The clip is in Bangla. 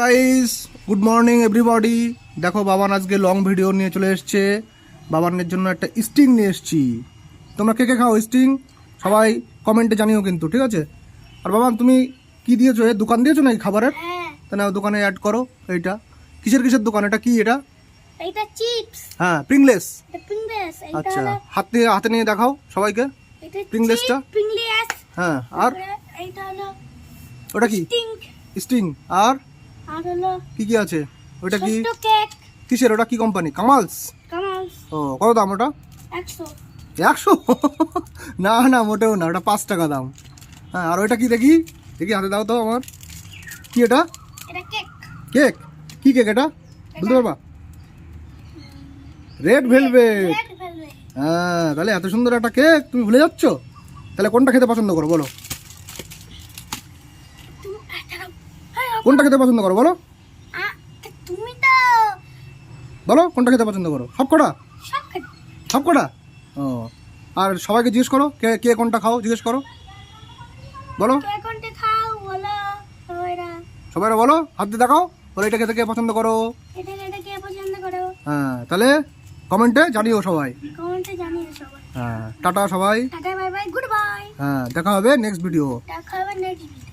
গাইস গুড মর্নিং এভরিবডি দেখো বাবান আজকে লং ভিডিও নিয়ে চলে এসছে। বাবানের জন্য একটা স্টিং নিয়ে এসছি। তোমরা কে কে খাও স্টিং সবাই কমেন্টে জানিও কিন্তু ঠিক আছে? আর বাবান তুমি কি দিয়েছ? এ দোকান দিয়েছ নাকি খাবারের? হ্যাঁ। তা না দোকানে অ্যাড করো এইটা। কিসের কিসের দোকান? এটা কি এটা? চিপস হ্যাঁ প্রিংলেস এটা আচ্ছা হাত হাতে নিয়ে দেখাও সবাইকে। Pringles-টা? হ্যাঁ আর? হলো ওটা কি? স্টিং স্টিং আর? আর হলো কি কি আছে? ওটা কি? ছোট্ট কেক। কিসের? ওটা কি কোম্পানি কামালস? কামাল ও কত দাম ওটা? একশো। একশো? না না মোটেও না ওটা পাঁচ টাকা দাম। হ্যাঁ আর ওইটা কি দেখি? দেখি হাতে দাও তো আমার। কি এটা? এটা কেক। কেক? কি কেক এটা? বলতে পারবা? রেড ভেলভেট হ্যাঁ তাহলে এত সুন্দর একটা কেক তুমি ভুলে যাচ্ছ? তাহলে কোনটা খেতে পছন্দ করো বলো তুমি দাঁড়াও হ্যাঁ, কোনটা খেতে পছন্দ করো বলো? তুমি তো বলো কোনটা খেতে পছন্দ করো? সব কটা সব কটা ও আর সবাইকে জিজ্ঞেস করো কে কে কোনটা খাও জিজ্ঞেস করো। বলো। খাও বলো ওরা সবাই বলো হাত দিয়ে দেখাও বলো এটা খেতে কে পছন্দ করো? হ্যাঁ তাহলে কমেন্টে জানিও সবাই। হ্যাঁ টাটা সবাই। হ্যাঁ দেখা হবে নেক্সট ভিডিও। দেখা হবে নেক্সট